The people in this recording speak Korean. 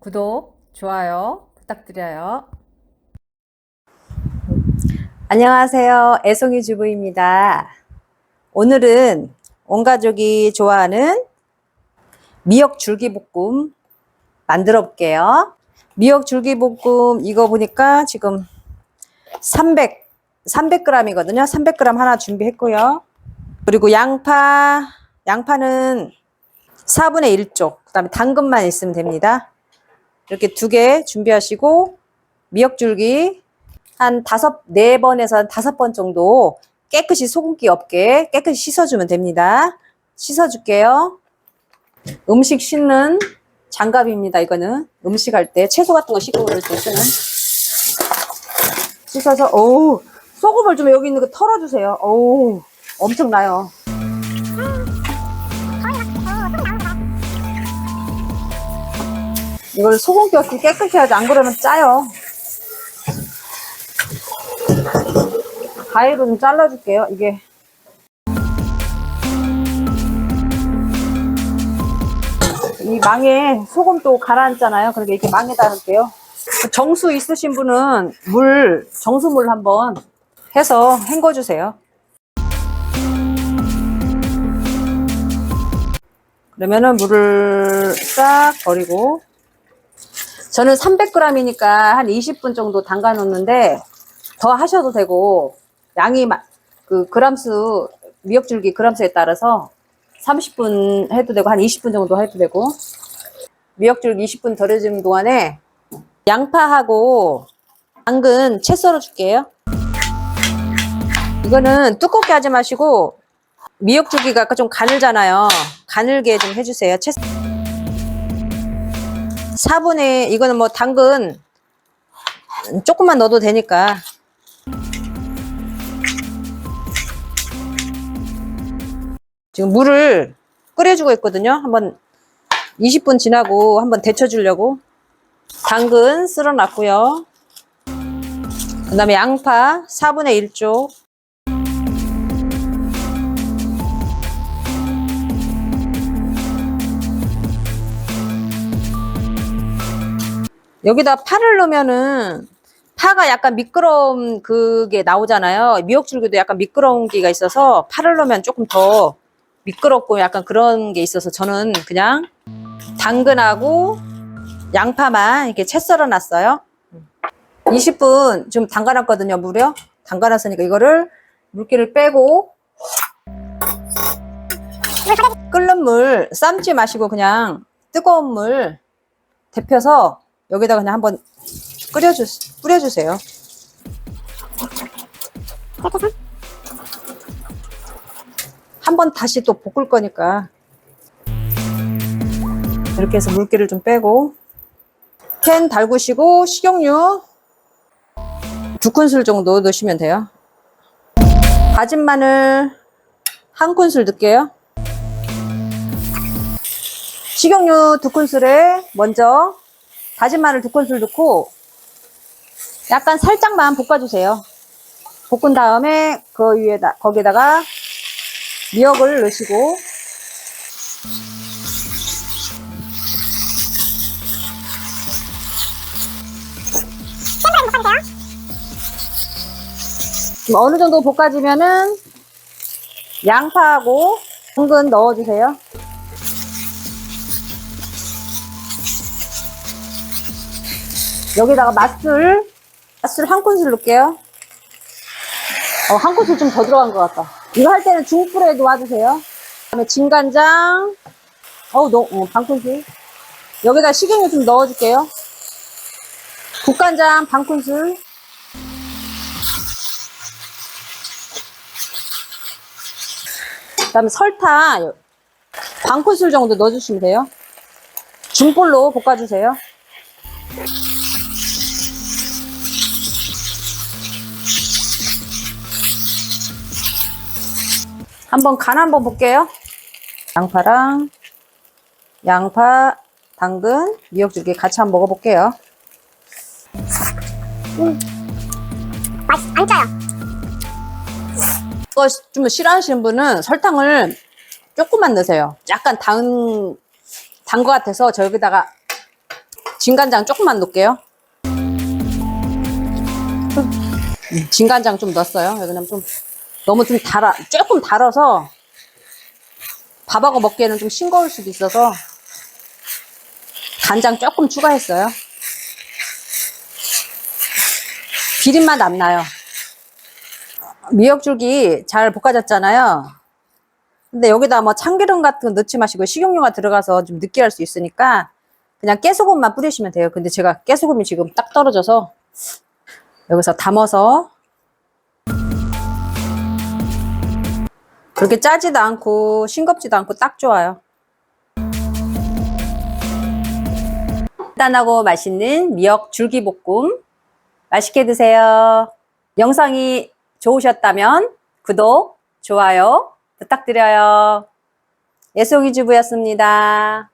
구독, 좋아요 부탁드려요. 안녕하세요. 애송이 주부입니다. 오늘은 온 가족이 좋아하는 미역 줄기볶음 만들어 볼게요. 미역 줄기볶음 이거 보니까 지금 300, 300g이거든요. 300g 하나 준비했고요. 그리고 양파, 양파는 4분의 1쪽, 그 다음에 당근만 있으면 됩니다. 이렇게 두 개 준비하시고 미역줄기 한 다섯, 네 번에서 한 다섯 번 정도 깨끗이 소금기 없게 깨끗이 씻어주면 됩니다. 씻어줄게요. 음식 씻는 장갑입니다. 이거는 음식 할 때 채소 같은 거 씻고 그럴 때 쓰는 씻어서 어우 소금을 좀 여기 있는 거 털어주세요. 어우 엄청나요. 이걸 소금기 없이 깨끗이 해야지 안 그러면 짜요. 가위로 좀 잘라줄게요. 이게 이 망에 소금 또 가라앉잖아요. 그러니까 이렇게 망에다 할게요. 정수 있으신 분은 물 정수물 한번 해서 헹궈 주세요. 그러면은 물을 싹 버리고 저는 300g이니까 한 20분 정도 담가 놓는데 더 하셔도 되고 양이 마- 그 그람수 미역줄기 그람수에 따라서 30분 해도 되고 한 20분 정도 해도 되고 미역줄기 20분 덜해지는 동안에 양파하고 당근 채 썰어 줄게요. 이거는 두껍게 하지 마시고 미역줄기가 아까 좀 가늘잖아요. 가늘게 좀 해주세요. 채 4분의 이거는 뭐 당근 조금만 넣어도 되니까 지금 물을 끓여주고 있거든요. 한번 20분 지나고 한번 데쳐주려고 당근 쓸어 놨고요. 그 다음에 양파 4분의 1쪽 여기다 파를 넣으면은 파가 약간 미끄러운 그게 나오잖아요. 미역줄기도 약간 미끄러운 게가 있어서 파를 넣으면 조금 더 미끄럽고 약간 그런 게 있어서 저는 그냥 당근하고 양파만 이렇게 채 썰어 놨어요. 20분 좀 담가 놨거든요, 무려. 담가 놨으니까 이거를 물기를 빼고 끓는 물 삶지 마시고 그냥 뜨거운 물 데펴서 여기다 그냥 한번 끓여주, 뿌려주세요. 한번 다시 또 볶을 거니까. 이렇게 해서 물기를 좀 빼고. 팬 달구시고, 식용유 두 큰술 정도 넣으시면 돼요. 다진 마늘 한 큰술 넣을게요. 식용유 두 큰술에 먼저 다진 마늘 두 큰술 넣고 약간 살짝만 볶아주세요. 볶은 다음에 그 위에다 거기다가 미역을 넣으시고 좀 어느 정도 볶아지면은 양파하고 당근 넣어주세요. 여기다가 맛술, 맛술 한 큰술 넣을게요. 어, 한 큰술 좀 더 들어간 것 같다. 이거 할 때는 중불에 놓아주세요. 그 다음에 진간장, 어우, 너, 어, 반 큰술. 여기다 식용유 좀 넣어줄게요. 국간장 반 큰술. 그 다음에 설탕 반 큰술 정도 넣어주시면 돼요. 중불로 볶아주세요. 한번 간 한번 볼게요. 양파랑 양파, 당근, 미역줄기 같이 한번 먹어볼게요. 맛, 안 짜요. 이거 좀 싫어하시는 분은 설탕을 조금만 넣으세요. 약간 단, 단 것 같아서 저 여기다가 진간장 조금만 넣을게요. 진간장 좀 넣었어요. 왜냐면 좀 너무 좀 달아, 조금 달아서 밥하고 먹기에는 좀 싱거울 수도 있어서 간장 조금 추가했어요. 비린맛 안 나요. 미역줄기 잘 볶아졌잖아요. 근데 여기다 뭐 참기름 같은 거 넣지 마시고 식용유가 들어가서 좀 느끼할 수 있으니까 그냥 깨소금만 뿌리시면 돼요. 근데 제가 깨소금이 지금 딱 떨어져서 여기서 담아서 그렇게 짜지도 않고 싱겁지도 않고 딱 좋아요. 간단하고 맛있는 미역 줄기볶음 맛있게 드세요. 영상이 좋으셨다면 구독, 좋아요 부탁드려요. 애송이 주부였습니다.